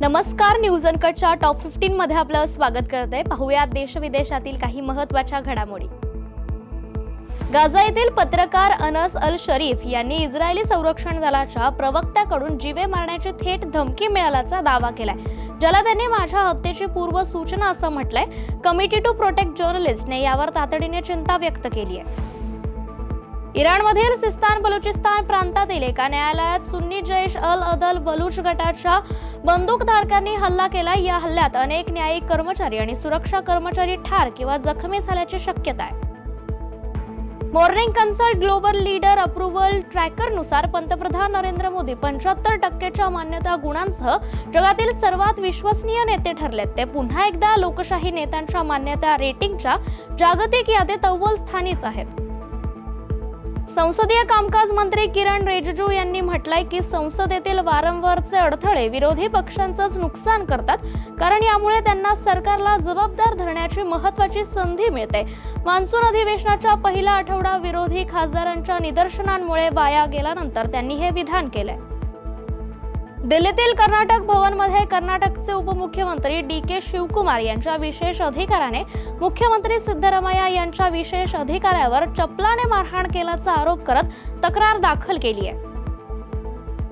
नमस्कार news अनकटच्या top fifteen मध्ये आपलं स्वागत करत आहे. पाहूयात देश विदेशातील काही महत्त्वाच्या घडामोडी. गाझा येथील पत्रकार अनस अल शरीफ यांनी इस्रायली संरक्षण दलाच्या प्रवक्त्याकडून जीवे मारण्याची थेट धमकी मिळाल्याचा दावा केलाय ज्याला त्यांनी माझ्या हत्येची पूर्व सूचना असं म्हटलंय. कमिटी टू प्रोटेक्ट जर्नलिस्टने यावर तातडीने चिंता व्यक्त केली आहे. इराणमधील सिस्तान बलुचिस्तान प्रांतातील एका न्यायालयात सुन्नी जैश अल अदल बलुच गटाच्या बंदूकधारकांनी हल्ला केला. या हल्ल्यात अनेक न्यायिक कर्मचारी आणि सुरक्षा कर्मचारी ठार किंवा जखमी झाल्याची शक्यता आहे. Morning Consult global leader approval ट्रॅकरनुसार पंतप्रधान नरेंद्र मोदी पंच्याहत्तर टक्केच्या मान्यता गुणांसह जगातील सर्वात विश्वसनीय नेते ठरलेत. ते पुन्हा एकदा लोकशाही नेत्यांच्या मान्यता रेटिंगच्या जागतिक यादीत अव्वल स्थानीच आहेत. संसदीय कामकाज मंत्री किरण रिजिजू यांनी म्हटलंय की संसदेतील वारंवारचे अडथळे विरोधी पक्षांचंच नुकसान करतात कारण यामुळे त्यांना सरकारला जबाबदार धरण्याची महत्वाची संधी मिळते. मान्सून अधिवेशनाच्या पहिला आठवडा विरोधी खासदारांच्या निदर्शनांमुळे वाया गेल्यानंतर त्यांनी हे विधान केलंय. दिल्लीतील कर्नाटक भवनमध्ये कर्नाटकचे उपमुख्यमंत्री डी के शिवकुमार यांच्या विशेष अधिकाराने मुख्यमंत्री सिद्धरामय्या यांच्या विशेष अधिकाऱ्यावर चपलाने मारहाण केल्याचा आरोप करत तक्रार दाखल केली आहे.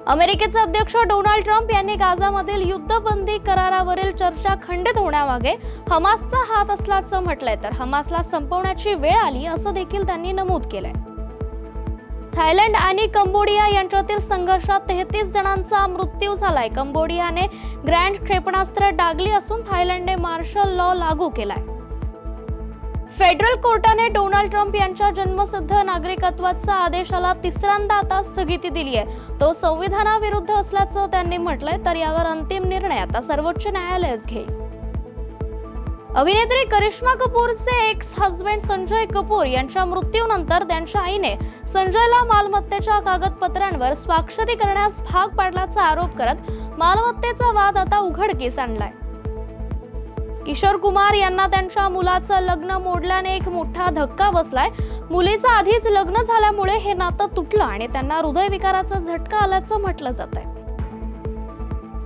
अमेरिकेचे अध्यक्ष डोनाल्ड ट्रम्प यांनी गाझामधील युद्धबंदी करारावरील चर्चा खंडित होण्यामागे हमासचा हात असल्याचं म्हटलंय. तर हमासला संपवण्याची वेळ आली असं देखील त्यांनी नमूद केलंय. थायलंड आणि कंबोडिया यांच्यातील संघर्षात तेहतीस जणांचा मृत्यू झालाय. कंबोडियाने ग्रँड क्षेपणास्त्र डागली असून थायलंडने मार्शल लॉ लागू केलाय. फेडरल कोर्टाने डोनाल्ड ट्रम्प यांच्या जन्मसिद्ध नागरिकत्वाचा आदेशाला तिसऱ्यांदा आता स्थगिती दिली आहे तो संविधानाविरुद्ध असल्याचं त्यांनी म्हटलंय तर यावर अंतिम निर्णय आता सर्वोच्च न्यायालयच घेईल. अभिनेत्री करिश्मा कपूरचे एक्स हजबंड संजय कपूर यांच्या मृत्यूनंतर त्यांच्या आईने संजयला मालमत्तेच्या कागदपत्रांवर स्वाक्षरी करण्यास भाग पाडल्याचा आरोप करत मालमत्तेचा वाद आता उघडकीस आणलाय. किशोर कुमार यांना त्यांच्या मुलाचं लग्न मोडल्याने एक मोठा धक्का बसलाय. मुलीचं आधीच लग्न झाल्यामुळे हे नातं तुटलं आणि त्यांना हृदयविकाराचा झटका आल्याचं म्हटलं जात आहे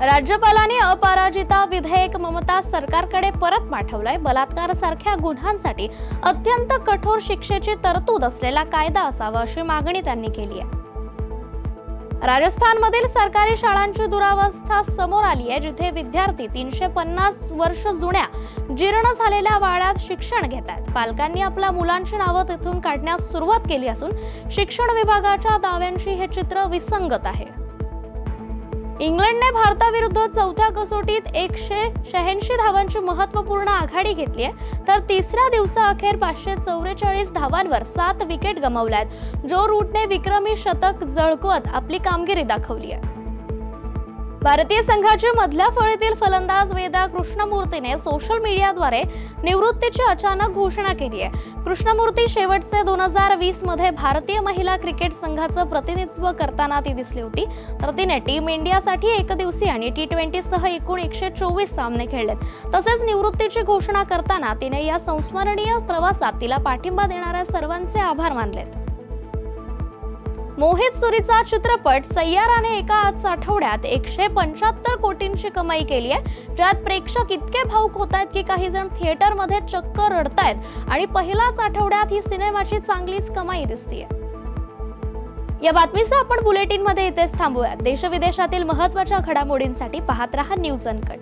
राज्यपालांनी अपराजिता विधेयक ममता सरकारकडे परत पाठवलंय. बलात्कार सारख्या गुन्ह्यांसाठी अत्यंत कठोर शिक्षेची तरतूद असलेला कायदा असावा अशी मागणी त्यांनी केली आहे. राजस्थानमधील सरकारी शाळांची दुरावस्था समोर आली आहे जिथे विद्यार्थी तीनशे पन्नास वर्ष जुन्या जीर्ण झालेल्या वाड्यात शिक्षण घेत आहेत. पालकांनी आपल्या मुलांची नावं तिथून काढण्यास सुरुवात केली असून शिक्षण विभागाच्या दाव्यांशी हे चित्र विसंगत आहे. इंग्लंडने भारताविरुद्ध चौथ्या कसोटीत एकशे शहाऐंशी धावांची महत्त्वपूर्ण आघाडी घेतली आहे. तर तिसऱ्या दिवसाअखेर पाचशे चौवेचाळीस धावांवर सात विकेट गमावल्या आहेत. जो रूटने विक्रमी शतक जळकवत आपली कामगिरी दाखवली आहे. भारतीय संघाच्या मधल्या फळीतील फलंदाज वेदा कृष्णमूर्तीने सोशल मीडियाद्वारे निवृत्तीची अचानक घोषणा केली आहे. कृष्णमूर्ती शेवटचे दोन हजार वीसमध्ये भारतीय महिला क्रिकेट संघाचं प्रतिनिधित्व करताना ती दिसली होती. तर तिने टीम इंडियासाठी एकदिवसीय आणि टी ट्वेंटी सह एकूण एकशे चोवीस सामने खेळलेत. तसेच निवृत्तीची घोषणा करताना तिने या संस्मरणीय प्रवासात तिला पाठिंबा देणाऱ्या सर्वांचे आभार मानलेत. मोहित सुरीचा चित्रपट सय्याराने एका आठवड्यात एकशे पंच्याहत्तर कोटींची कमाई केली आहे. ज्यात प्रेक्षक इतके भाऊक होत आहेत की काही जण थिएटरमध्ये चक्क रडतायत आणि पहिल्याच आठवड्यात ही सिनेमाची चांगलीच कमाई दिसतीये. या बातमीसह आपण बुलेटिनमध्ये इथेच थांबूयात. देशविदेशातील महत्त्वाच्या महत्त्वाच्या घडामोडींसाठी पाहत रहा न्यूज अनकट.